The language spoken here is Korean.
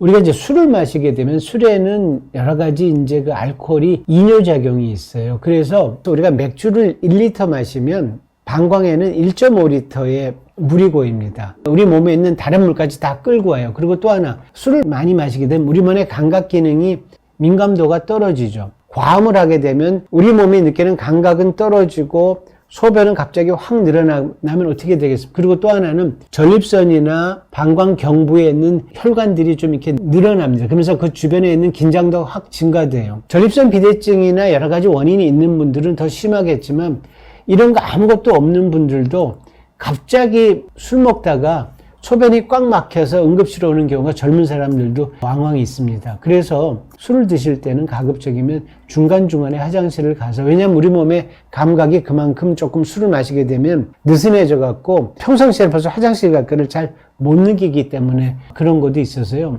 우리가 이제 술을 마시게 되면 술에는 여러 가지 이제 그 알코올이 이뇨작용이 있어요. 그래서 또 우리가 맥주를 1리터 마시면 방광에는 1.5리터의 물이 고입니다. 우리 몸에 있는 다른 물까지 다 끌고 와요. 그리고 또 하나 술을 많이 마시게 되면 우리 몸의 감각 기능이 민감도가 떨어지죠. 과음을 하게 되면 우리 몸이 느끼는 감각은 떨어지고 소변은 갑자기 확 늘어나면 어떻게 되겠습니까? 그리고 또 하나는 전립선이나 방광 경부에 있는 혈관들이 좀 이렇게 늘어납니다. 그러면서 그 주변에 있는 긴장도가 확 증가돼요. 전립선 비대증이나 여러 가지 원인이 있는 분들은 더 심하겠지만 이런 거 아무것도 없는 분들도 갑자기 술 먹다가 소변이 꽉 막혀서 응급실에 오는 경우가 젊은 사람들도 왕왕 있습니다. 그래서 술을 드실 때는 가급적이면 중간중간에 화장실을 가서 왜냐하면 우리 몸의 감각이 그만큼 조금 술을 마시게 되면 느슨해져 갖고 평상시에 벌써 화장실 갈 거를 잘 못 느끼기 때문에 그런 것도 있어서요.